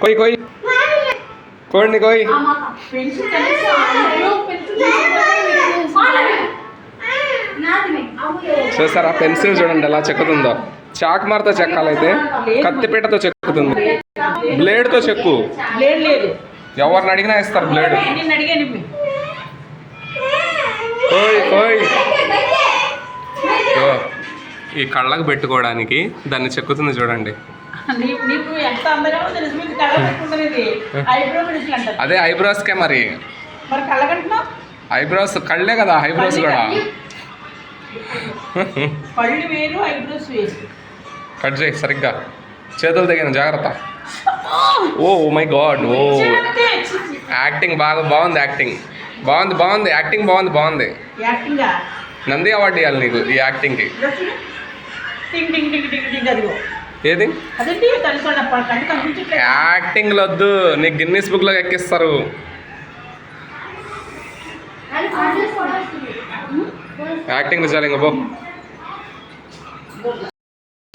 కొయ్ కొయ్ కోడిని కొయ్ పెన్సిల్ కనీసం అందులో పెన్సిల్ చూసారా? పెన్సిల్ చూడండి ఎలా చెక్కుతుందో. చాక్ మార్తో చెక్కాలైతే కత్తిపీటతో చెక్కుతుంది. బ్లేడ్తో చెక్కు. ఎవరిని అడిగినా ఇస్తారు బ్లేడ్. కోయ్ కోయ్. ఓ, ఈ కళ్ళకు పెట్టుకోవడానికి దాన్ని చెక్కుతుంది చూడండి. అదే ఐబ్రోస్కే మరి. మరి ఐబ్రోస్ కళ్ళే కదా ఐబ్రోస్ కూడా. ఐబ్రోస్ కట్ చేయి సరిగ్గా. చేతులు తగిన జాగ్రత్త. Oh my god oh. Acting బాగా బాగుంది యాక్టింగ్. బాగుంది బాగుంది యాక్టింగ్ బాగుంది బాగుంది. నంది అవార్డు ఇవ్వాలి నీకు ఈ యాక్టింగ్కి. ఏది? యాక్టింగ్లు వద్దు నీకు గిన్నీస్ బుక్లో ఎక్కిస్తారు. యాక్టింగ్ చాలు ఇంక పో.